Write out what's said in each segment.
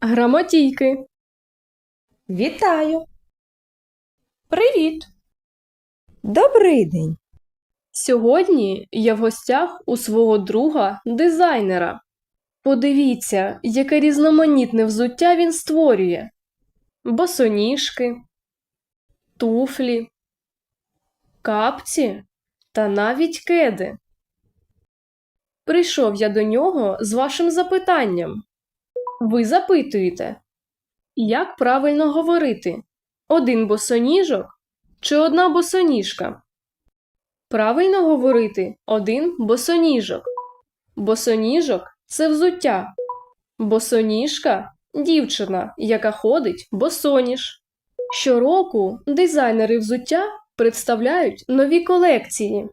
Грамотійки. Вітаю! Привіт! Добрий день! Сьогодні я в гостях у свого друга дизайнера. Подивіться, яке різноманітне взуття він створює: босоніжки, туфлі, капці та навіть кеди. Прийшов я до нього з вашим запитанням. Ви запитуєте, як правильно говорити: один босоніжок чи одна босоніжка? Правильно говорити один босоніжок. Босоніжок це взуття. Босоніжка дівчина, яка ходить босоніж. Щороку дизайнери взуття представляють нові колекції.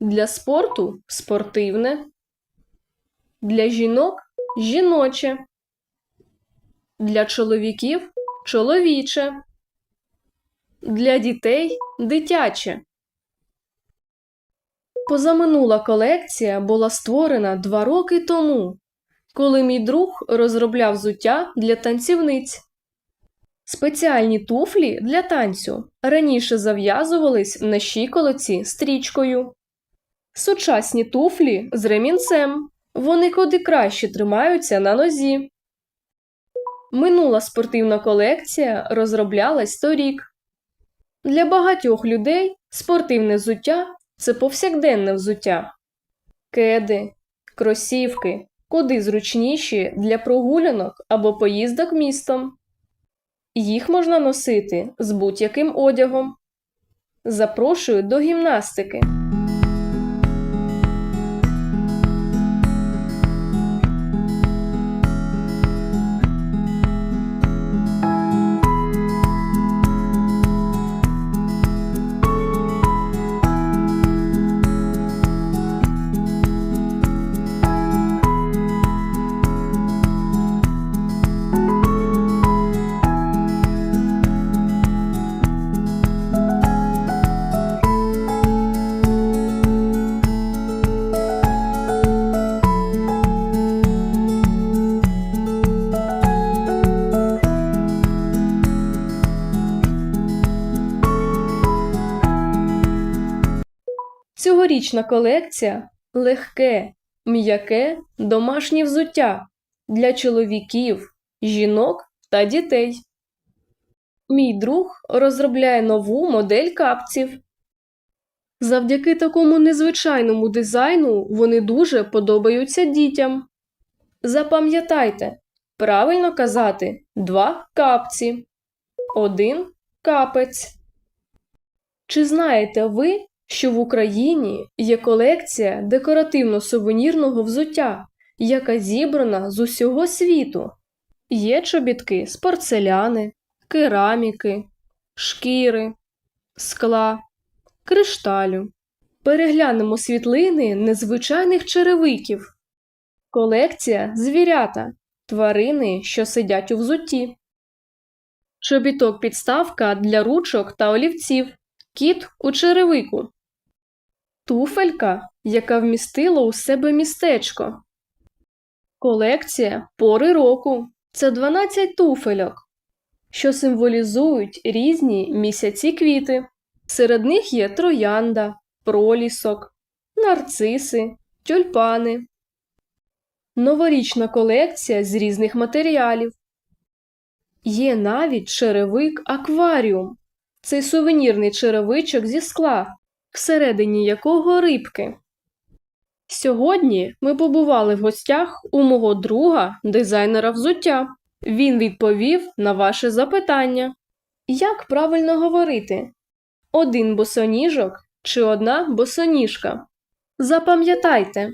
Для спорту спортивне, для жінок жіноче, для чоловіків чоловіче, для дітей дитяче. Позаминула колекція була створена два роки тому, коли мій друг розробляв взуття для танцівниць. Спеціальні туфлі для танцю раніше зав'язувались на щиколоці стрічкою. Сучасні туфлі з ремінцем. Вони куди краще тримаються на нозі. Минула спортивна колекція розроблялась торік. Для багатьох людей спортивне взуття це повсякденне взуття. Кеди, кросівки, куди зручніші для прогулянок або поїздок містом. Їх можна носити з будь-яким одягом. Запрошую до гімнастики. Цьогорічна колекція легке, м'яке, домашнє взуття для чоловіків, жінок та дітей. Мій друг розробляє нову модель капців. Завдяки такому незвичайному дизайну вони дуже подобаються дітям. Запам'ятайте, правильно казати два капці, один капець. Чи знаєте ви, що в Україні є колекція декоративно-сувенірного взуття, яка зібрана з усього світу? Є чобітки з порцеляни, кераміки, шкіри, скла, кришталю. Переглянемо світлини незвичайних черевиків. Колекція звірята тварини, що сидять у взутті. Чобіток підставка для ручок та олівців. Кіт у черевику. Туфелька, яка вмістила у себе містечко. Колекція пори року. Це 12 туфельок, що символізують різні місяці квіти. Серед них є троянда, пролісок, нарциси, тюльпани. Новорічна колекція з різних матеріалів. Є навіть черевик акваріум. Це сувенірний черевичок зі скла, всередині якого рибки. Сьогодні ми побували в гостях у мого друга, дизайнера взуття. Він відповів на ваше запитання. Як правильно говорити? Один босоніжок чи одна босоніжка? Запам'ятайте,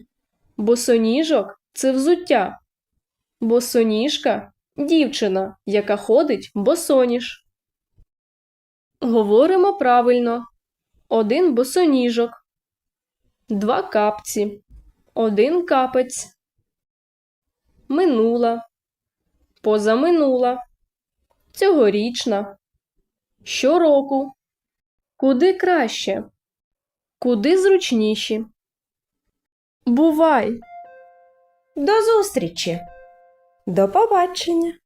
босоніжок це взуття. Босоніжка дівчина, яка ходить босоніж. Говоримо правильно. Один босоніжок, два капці, один капець. Минула, позаминула, цьогорічна, щороку. Куди краще? Куди зручніші? Бувай! До зустрічі! До побачення.